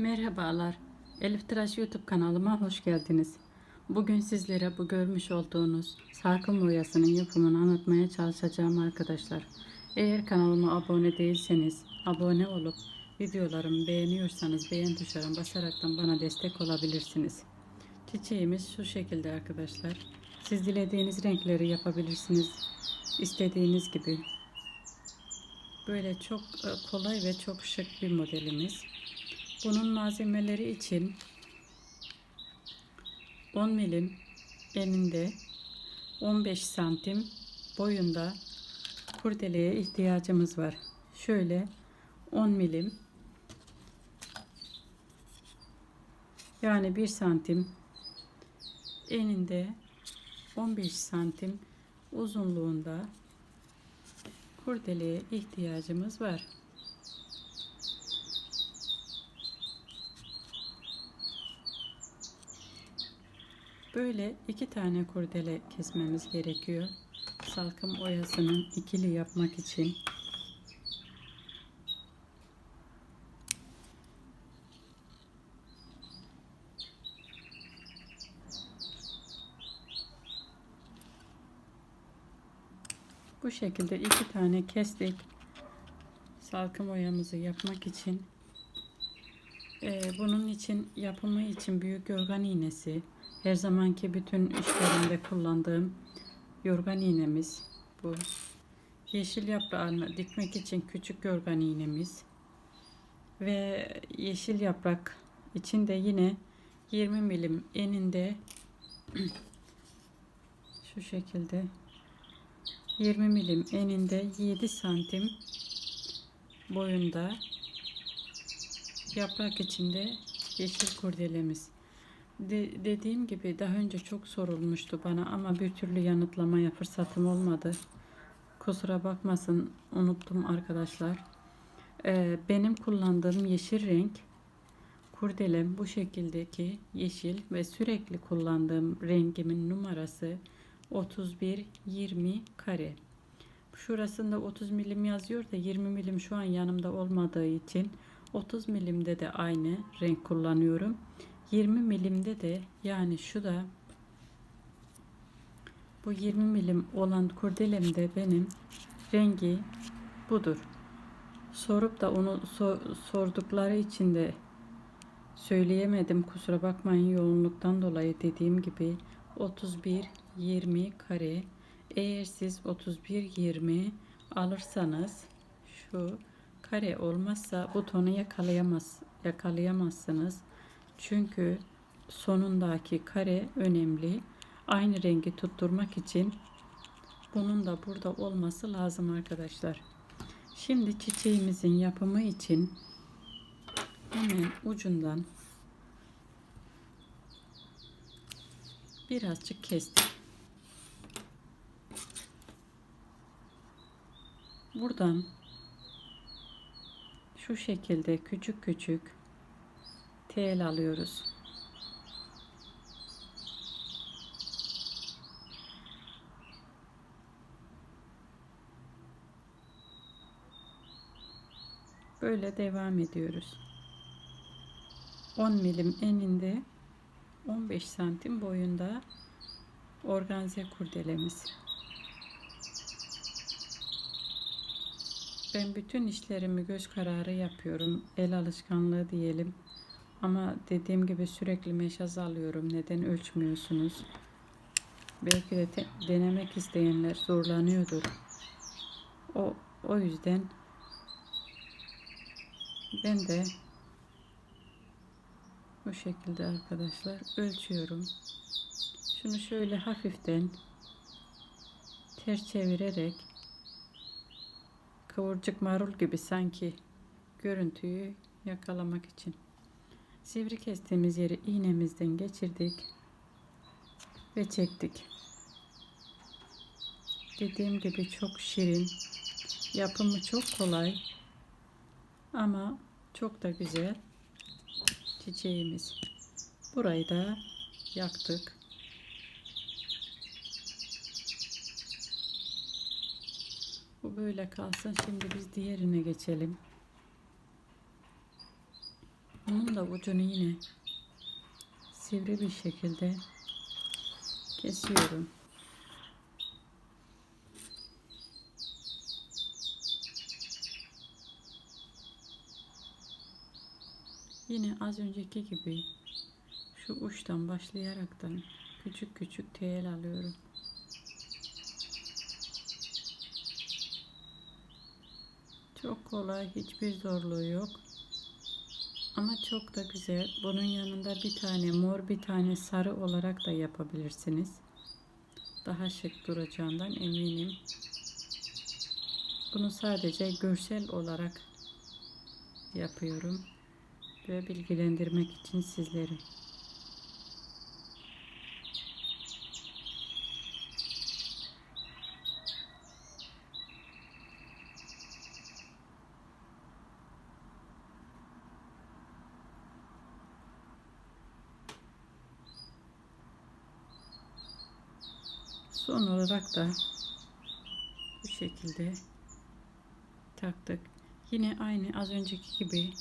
Merhabalar. Elif Tıraş YouTube kanalıma hoş geldiniz. Bugün sizlere bu görmüş olduğunuz sarkım boyasının yapımını anlatmaya çalışacağım arkadaşlar. Eğer kanalıma abone değilseniz abone olup videolarımı beğeniyorsanız beğen tuşlarına basaraktan bana destek olabilirsiniz. Çiçeğimiz şu şekilde arkadaşlar. Siz dilediğiniz renkleri yapabilirsiniz. İstediğiniz gibi. Böyle çok e, kolay ve çok şık bir modelimiz. Bunun malzemeleri için 10 milim eninde 15 santim boyunda kurdeleye ihtiyacımız var. Şöyle 10 milim yani 1 santim eninde 15 santim uzunluğunda kurdeleye ihtiyacımız var. Böyle iki tane kurdele kesmemiz gerekiyor. Salkım oyasının ikili yapmak için. Bu şekilde iki tane kestik. Salkım oyamızı yapmak için. Ee, bunun için yapımı için büyük yorgan iğnesi, her zamanki bütün işlerimde kullandığım yorgan iğnemiz bu. Yeşil yaprağını dikmek için küçük yorgan iğnemiz ve yeşil yaprak için de yine 20 milim eninde şu şekilde 20 milim eninde 7 santim boyunda yaprak içinde yeşil kurdelemiz. De, dediğim gibi daha önce çok sorulmuştu bana ama bir türlü yanıtlamaya fırsatım olmadı. Kusura bakmasın unuttum arkadaşlar. Ee, benim kullandığım yeşil renk kurdelem bu şekildeki yeşil ve sürekli kullandığım rengimin numarası 31 20 kare. Şurasında 30 milim yazıyor da 20 milim şu an yanımda olmadığı için 30 milimde de aynı renk kullanıyorum. 20 milimde de yani şu da bu 20 milim olan kurdelemde benim rengi budur. Sorup da onu so sordukları için de söyleyemedim. Kusura bakmayın yoğunluktan dolayı dediğim gibi 31 20 kare. Eğer siz 31 20 alırsanız şu kare olmazsa butonu yakalayamaz yakalayamazsınız. Çünkü sonundaki kare önemli. Aynı rengi tutturmak için bunun da burada olması lazım arkadaşlar. Şimdi çiçeğimizin yapımı için hemen ucundan birazcık kestim. Buradan şu şekilde küçük küçük tel alıyoruz. Böyle devam ediyoruz. 10 milim eninde 15 santim boyunda organze kurdelemiz. Ben bütün işlerimi göz kararı yapıyorum. El alışkanlığı diyelim. Ama dediğim gibi sürekli meşaz alıyorum. Neden ölçmüyorsunuz? Belki de denemek isteyenler zorlanıyordur. O, o yüzden ben de bu şekilde arkadaşlar ölçüyorum. Şunu şöyle hafiften ters çevirerek kıvırcık marul gibi sanki görüntüyü yakalamak için. Sivri kestiğimiz yeri iğnemizden geçirdik ve çektik. Dediğim gibi çok şirin. Yapımı çok kolay. Ama çok da güzel. Çiçeğimiz. Burayı da yaktık. Bu böyle kalsın. Şimdi biz diğerine geçelim. Bunun da ucunu yine sivri bir şekilde kesiyorum. Yine az önceki gibi şu uçtan başlayaraktan küçük küçük tel alıyorum. Çok kolay, hiçbir zorluğu yok. Ama çok da güzel. Bunun yanında bir tane mor, bir tane sarı olarak da yapabilirsiniz. Daha şık duracağından eminim. Bunu sadece görsel olarak yapıyorum ve bilgilendirmek için sizleri. Son olarak da bu şekilde taktık. Yine aynı az önceki gibi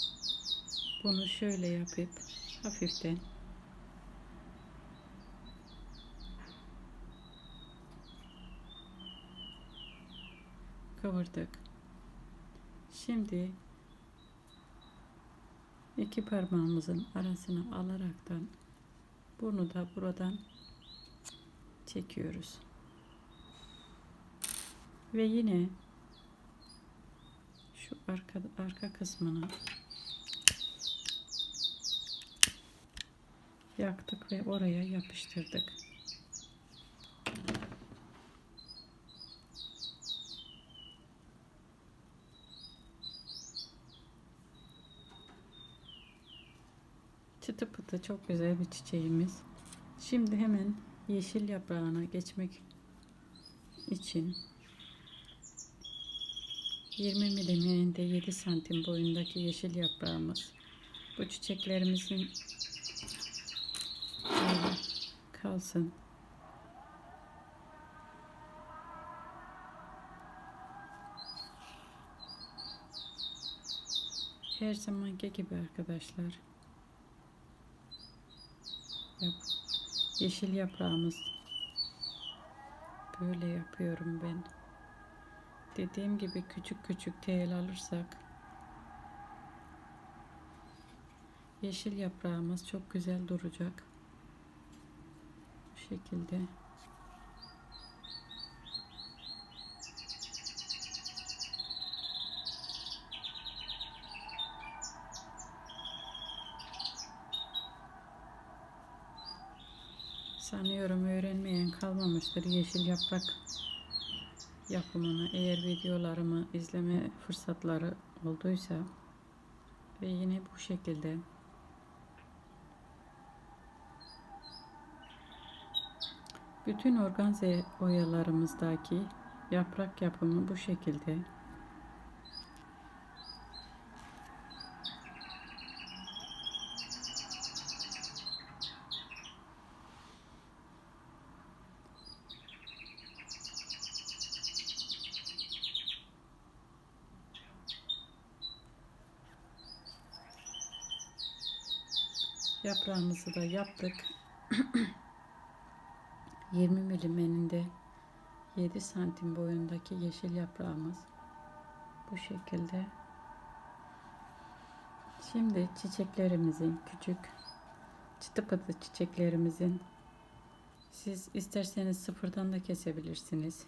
bunu şöyle yapıp hafiften kıvırdık. Şimdi iki parmağımızın arasına alaraktan bunu da buradan çekiyoruz. Ve yine şu arka arka kısmına yaktık ve oraya yapıştırdık. Çıtı pıtı çok güzel bir çiçeğimiz. Şimdi hemen yeşil yaprağına geçmek için 20 miliminde 7 santim boyundaki yeşil yaprağımız. Bu çiçeklerimizin kalsın. Her zamanki gibi arkadaşlar. Yap. Yeşil yaprağımız. Böyle yapıyorum ben. Dediğim gibi küçük küçük tel alırsak yeşil yaprağımız çok güzel duracak. Bu şekilde. Sanıyorum öğrenmeyen kalmamıştır yeşil yaprak yapımını. Eğer videolarımı izleme fırsatları olduysa ve yine bu şekilde bütün organze oyalarımızdaki yaprak yapımı bu şekilde. Yaprağımızı da yaptık. 20 milim eninde 7 santim boyundaki yeşil yaprağımız bu şekilde. Şimdi çiçeklerimizin küçük çıtı pıtı çiçeklerimizin siz isterseniz sıfırdan da kesebilirsiniz.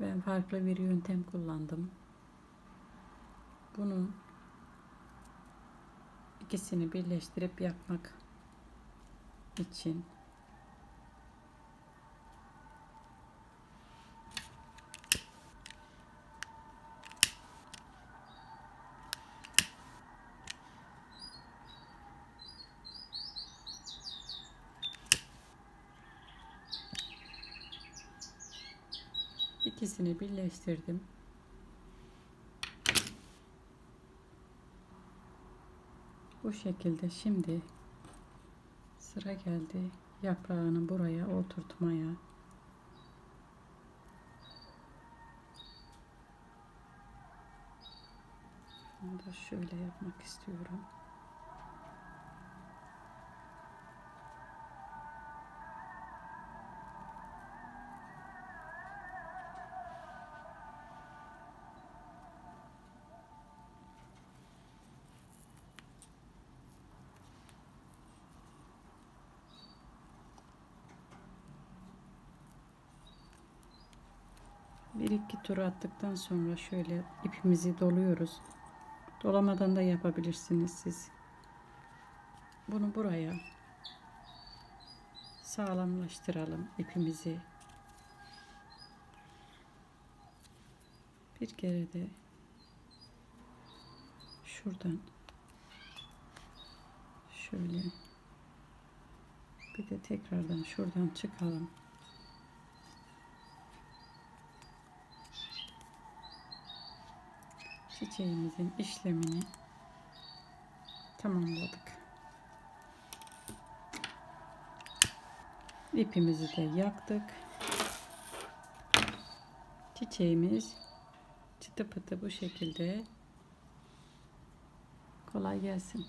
Ben farklı bir yöntem kullandım. Bunu ikisini birleştirip yapmak için ikisini birleştirdim. Bu şekilde şimdi sıra geldi yaprağını buraya oturtmaya. Bunu da şöyle yapmak istiyorum. Bir iki tur attıktan sonra şöyle ipimizi doluyoruz. Dolamadan da yapabilirsiniz siz. Bunu buraya sağlamlaştıralım ipimizi. Bir kere de şuradan şöyle bir de tekrardan şuradan çıkalım. Çiçeğimizin işlemini tamamladık. İpimizi de yaktık. Çiçeğimiz çıtı pıtı bu şekilde. Kolay gelsin.